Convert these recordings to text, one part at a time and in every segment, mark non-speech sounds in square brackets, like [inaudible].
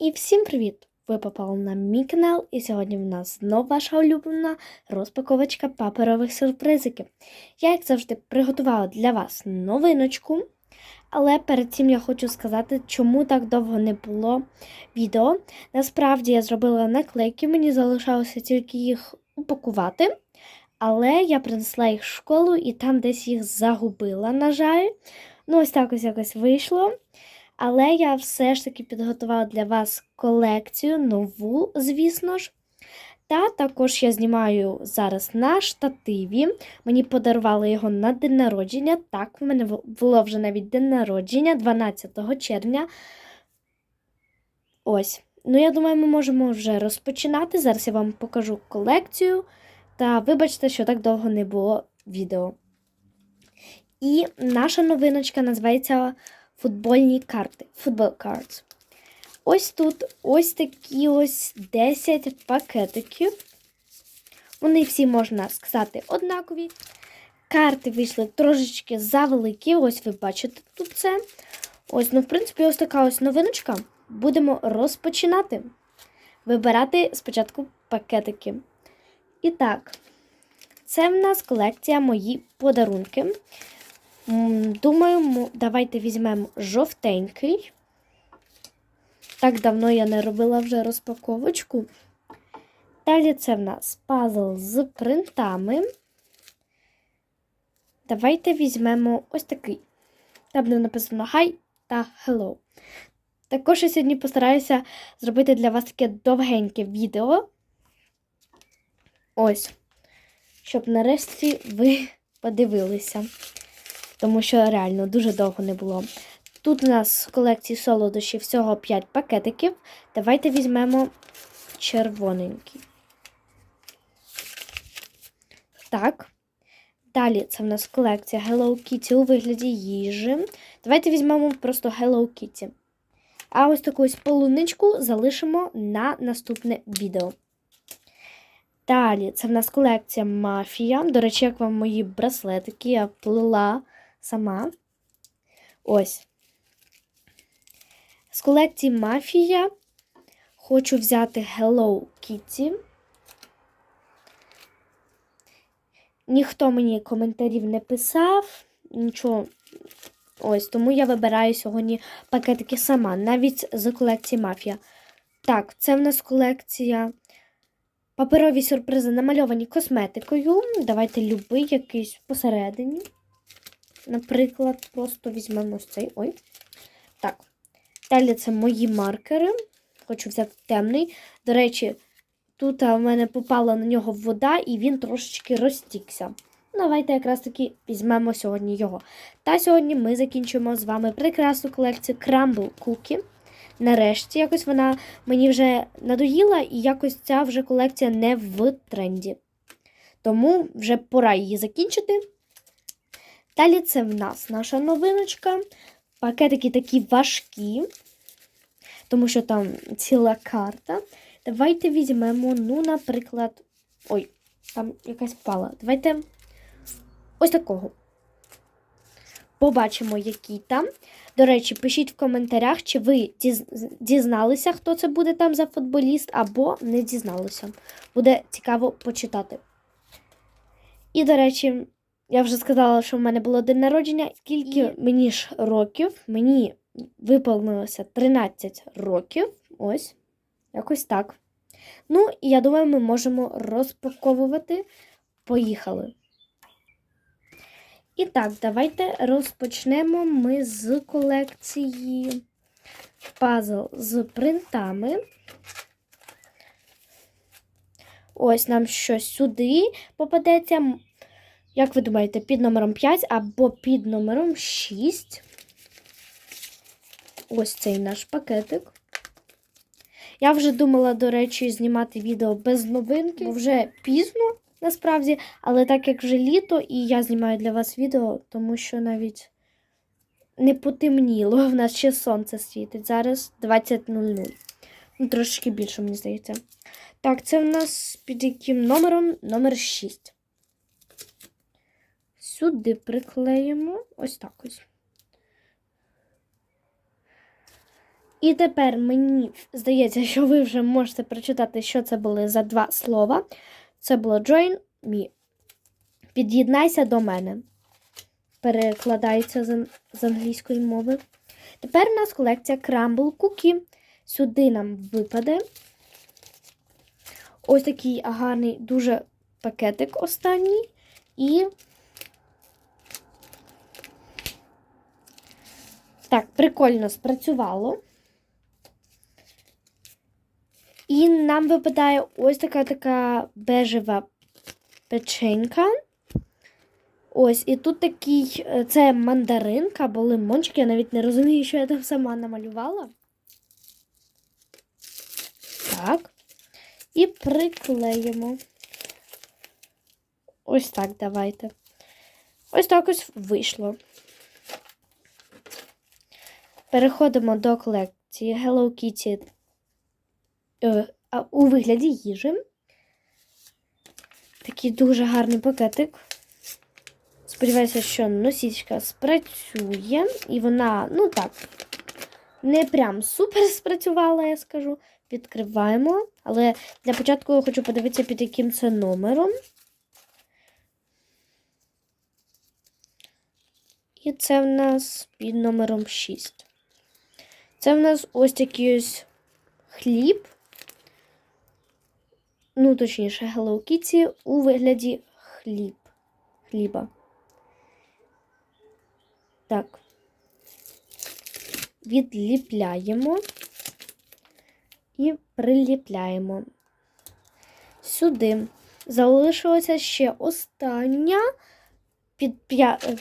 І всім привіт! Ви попали на мій канал, і сьогодні в нас знов ваша улюблена розпаковочка паперових сюрпризиків. Я, як завжди, приготувала для вас новиночку, але перед цим я хочу сказати, чому так довго не було відео. Насправді я зробила наклейки, мені залишалося тільки їх упакувати, але я принесла їх в школу і там десь їх загубила, на жаль. Ну, ось так ось якось вийшло. Але я все ж таки підготувала для вас колекцію нову, звісно ж. Та також я знімаю зараз на штативі. Мені подарували його на день народження. Так, в мене було вже навіть день народження 12 червня. Ось. Ну, я думаю, ми можемо вже розпочинати. Зараз я вам покажу колекцію. Та вибачте, що так довго не було відео. І наша новиночка називається футбольні карти. Football cards. Ось тут ось такі ось 10 пакетиків. Вони всі, можна сказати, однакові. Карти вийшли трошечки завеликі. Ось ви бачите тут це. Ось, ну, в принципі, ось така ось новиночка. Будемо розпочинати. Вибирати спочатку пакетики. І так, це в нас колекція мої подарунки. Думаю, давайте візьмемо жовтенький. Так давно я не робила вже розпаковочку. Далі це в нас пазл з принтами. Давайте візьмемо ось такий. Там буде написано Hi та Hello. Також я сьогодні постараюся зробити для вас таке довгеньке відео. Ось, щоб нарешті ви подивилися тому що реально дуже довго не було. Тут у нас в колекції солодощі всього 5 пакетиків. Давайте візьмемо червоненький. Так. Далі це в нас колекція Hello Kitty у вигляді їжі. Давайте візьмемо просто Hello Kitty. А ось таку ось полуничку залишимо на наступне відео. Далі, це в нас колекція мафія. До речі, як вам мої браслетики, я плела сама. Ось. З колекції Мафія хочу взяти Hello Kitty. Ніхто мені коментарів не писав, нічого. Ось, тому я вибираю сьогодні пакетики сама, навіть з колекції Мафія. Так, це в нас колекція паперові сюрпризи намальовані косметикою. Давайте любий якийсь посередині. Наприклад, просто візьмемо ось цей. Ой. Так. Далі це мої маркери. Хочу взяти темний. До речі, тут в мене попала на нього вода, і він трошечки розтікся. Давайте якраз таки візьмемо сьогодні його. Та сьогодні ми закінчуємо з вами прекрасну колекцію Crumble Cookie. Нарешті, якось вона мені вже надоїла, і якось ця вже колекція не в тренді. Тому вже пора її закінчити. Далі це в нас наша новиночка. Пакетики такі важкі, тому що там ціла карта. Давайте візьмемо, ну, наприклад, ой, там якась пала. Давайте ось такого. Побачимо, який там. До речі, пишіть в коментарях, чи ви дізналися, хто це буде там за футболіст, або не дізналися. Буде цікаво почитати. І, до речі, я вже сказала, що в мене було день народження. Скільки І... мені ж років? Мені виповнилося 13 років. Ось, якось так. Ну, і я думаю, ми можемо розпаковувати. Поїхали. І так, давайте розпочнемо ми з колекції пазл з принтами. Ось нам щось сюди попадеться. Як ви думаєте, під номером 5 або під номером 6? Ось цей наш пакетик. Я вже думала, до речі, знімати відео без новинки, бо вже пізно, насправді, але так як вже літо, і я знімаю для вас відео, тому що навіть не потемніло. В нас ще сонце світить. Зараз 20.00. Ну, трошки більше, мені здається. Так, це в нас під яким номером? Номер 6 сюди приклеїмо ось так ось. І тепер мені здається, що ви вже можете прочитати, що це були за два слова. Це було join me. Під'єднайся до мене. Перекладається з, англійської мови. Тепер у нас колекція Crumble Cookie. Сюди нам випаде ось такий гарний дуже пакетик останній. І так, прикольно спрацювало. І нам випадає ось така така бежева печенька. Ось, і тут такий, е, це мандаринка або лимончик. Я навіть не розумію, що я там сама намалювала. Так. І приклеїмо. Ось так давайте. Ось так ось вийшло. Переходимо до колекції Hello Kitty е, у вигляді їжі. Такий дуже гарний пакетик. Сподіваюся, що носічка спрацює. І вона, ну так, не прям супер спрацювала, я скажу. Відкриваємо. Але для початку я хочу подивитися, під яким це номером. І це в нас під номером 6. Це в нас ось такий ось хліб. Ну, точніше, Hello Kitty у вигляді хліб. Хліба. Так. Відліпляємо і приліпляємо. Сюди залишилося ще остання під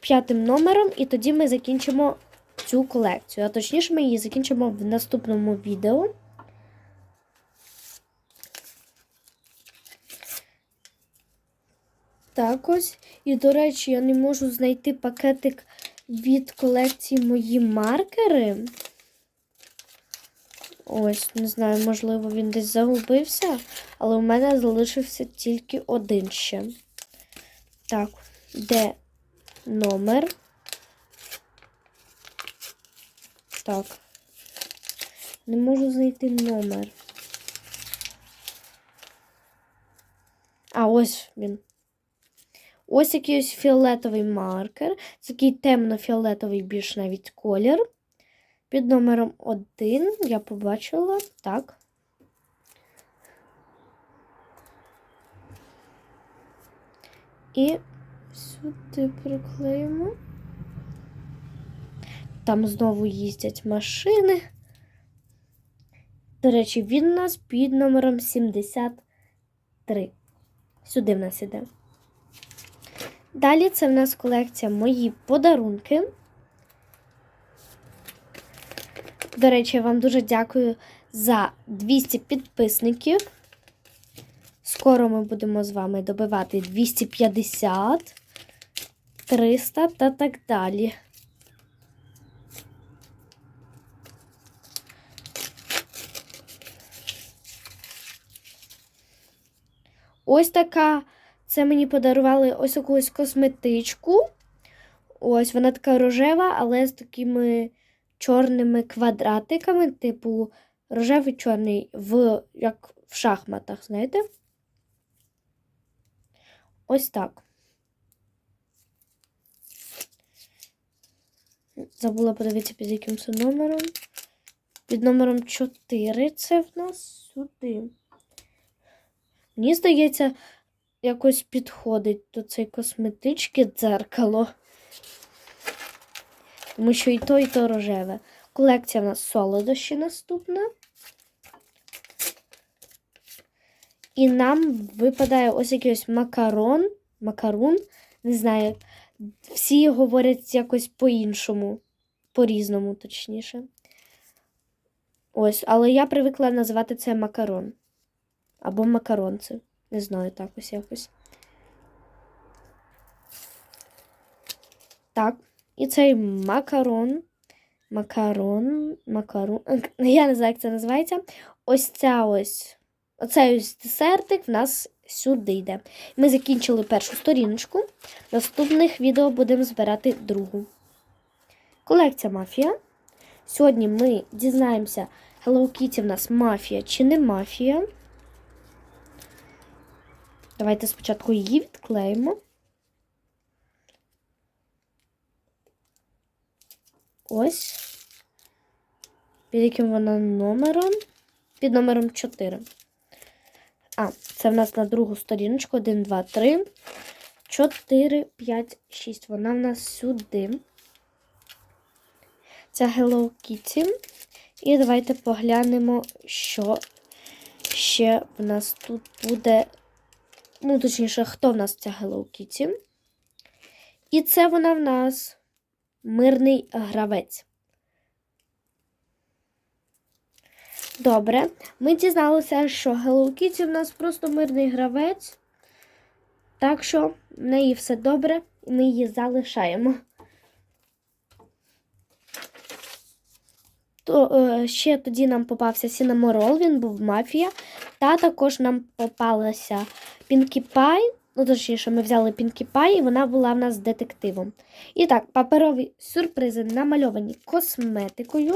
п'ятим номером, і тоді ми закінчимо цю колекцію. А точніше, ми її закінчимо в наступному відео. Так ось. І, до речі, я не можу знайти пакетик від колекції мої маркери. Ось, не знаю, можливо, він десь загубився, але у мене залишився тільки один ще. Так, де номер? Так. Не можу знайти номер. А, ось він. Ось який ось фіолетовий маркер. Це такий темно-фіолетовий більш навіть колір. Під номером 1 я побачила. Так. І сюди приклеїмо. Там знову їздять машини. До речі, він у нас під номером 73. Сюди в нас іде. Далі це в нас колекція мої подарунки. До речі, я вам дуже дякую за 200 підписників. Скоро ми будемо з вами добивати 250, 300 та так далі. Ось така. Це мені подарували ось якусь косметичку. Ось вона така рожева, але з такими чорними квадратиками, типу рожевий чорний, в, як в шахматах, знаєте? Ось так. Забула подивитися, під яким це номером. Під номером 4 це в нас сюди. Мені здається, якось підходить до цієї косметички дзеркало. Тому що і то, і то рожеве. Колекція в нас солодощі наступна. І нам випадає ось якийсь макарон. Макарун. Не знаю. Всі говорять якось по-іншому. По-різному, точніше. Ось, але я привикла називати це макарон. Або макаронце. Не знаю, так ось якось. Так. І цей макарон. Макарон. Макарон. [laughs] Я не знаю, як це називається. Ось ця ось. Оцей ось десертик в нас сюди йде. Ми закінчили першу сторіночку. Наступних відео будемо збирати другу. Колекція мафія. Сьогодні ми дізнаємося, Hello Kitty в нас мафія чи не мафія. Давайте спочатку її відклеїмо. Ось. Під яким вона номером? Під номером 4. А, це в нас на другу сторіночку. 1, 2, 3, 4, 5, 6. Вона в нас сюди. Це Hello Kitty. І давайте поглянемо, що ще в нас тут буде. Ну, точніше, хто в нас ця Hello Kitty. І це вона в нас мирний гравець. Добре, ми дізналися, що Hello Kitty в нас просто мирний гравець. Так що в неї все добре, і ми її залишаємо. То, е, ще тоді нам попався Сінаморол, він був мафія. Та також нам попалася Пінкі Пай. Ну, точніше, ми взяли Пінкі Пай, і вона була в нас детективом. І так, паперові сюрпризи намальовані косметикою.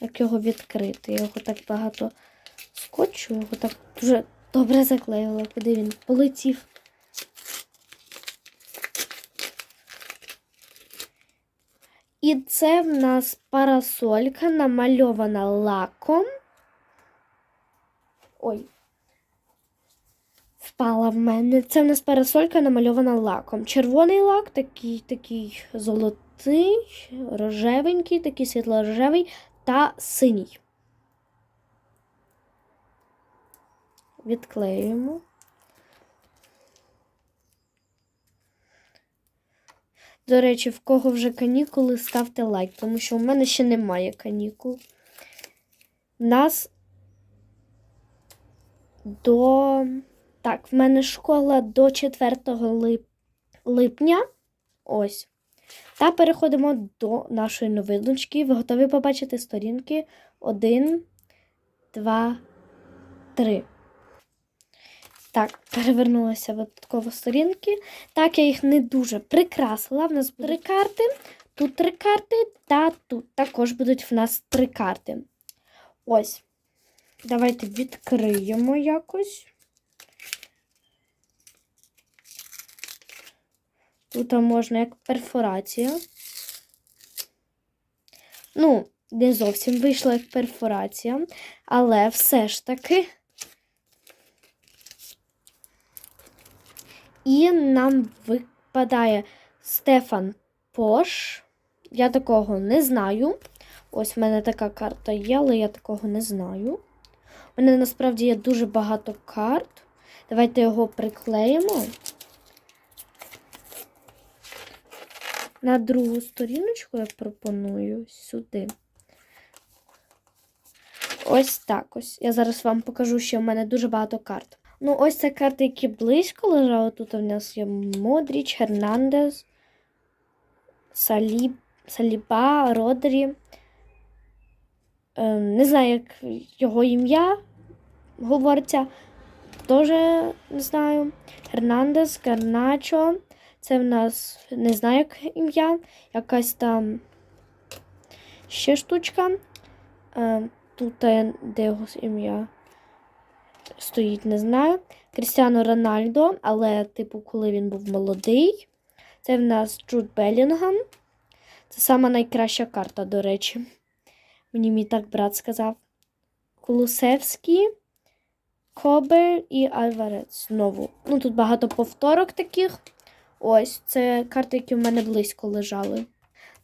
Як його відкрити? Я його так багато скотчу, його так дуже добре заклеїла, куди він полетів. І це в нас парасолька намальована лаком. Ой. Впала в мене. Це в нас парасолька намальована лаком. Червоний лак, такий такий золотий, рожевенький, такий світло-рожевий та синій. Відклеюємо. До речі, в кого вже канікули, ставте лайк, тому що у мене ще немає канікул. Нас до. Так, в мене школа до 4 лип... липня. Ось. Та переходимо до нашої новиночки. Ви готові побачити сторінки 1, 2, 3. Так, перевернулася випадково сторінки. Так, я їх не дуже прикрасила. В нас будуть три карти, тут три карти, та тут також будуть в нас три карти. Ось. Давайте відкриємо якось. Тут можна як перфорація. Ну, не зовсім вийшла як перфорація, але все ж таки. І нам випадає Стефан Пош. Я такого не знаю. Ось в мене така карта є, але я такого не знаю. У мене насправді є дуже багато карт. Давайте його приклеїмо. На другу сторіночку я пропоную сюди. Ось так ось. Я зараз вам покажу, що в мене дуже багато карт. Ну, ось це карти, які близько лежали. Тут у нас є Модріч, Хернандес, Саліб, Саліба, Родрі. Е, не знаю, як його ім'я говориться. Теж не знаю. Хернандес, Карначо. Це в нас не знаю, як ім'я. Якась там ще штучка. Е, тут е, де його ім'я стоїть, не знаю. Крістіано Рональдо, але, типу, коли він був молодий. Це в нас Джуд Белінгам. Це сама найкраща карта, до речі. Мені мій так брат сказав. Кулусевський, Кобер і Альварец. Знову. Ну, тут багато повторок таких. Ось, це карти, які в мене близько лежали.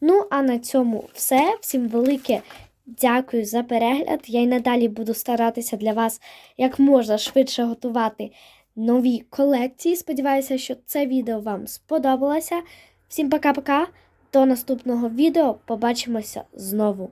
Ну, а на цьому все. Всім велике дякую за перегляд. Я й надалі буду старатися для вас як можна швидше готувати нові колекції. Сподіваюся, що це відео вам сподобалося. Всім пока-пока. До наступного відео. Побачимося знову.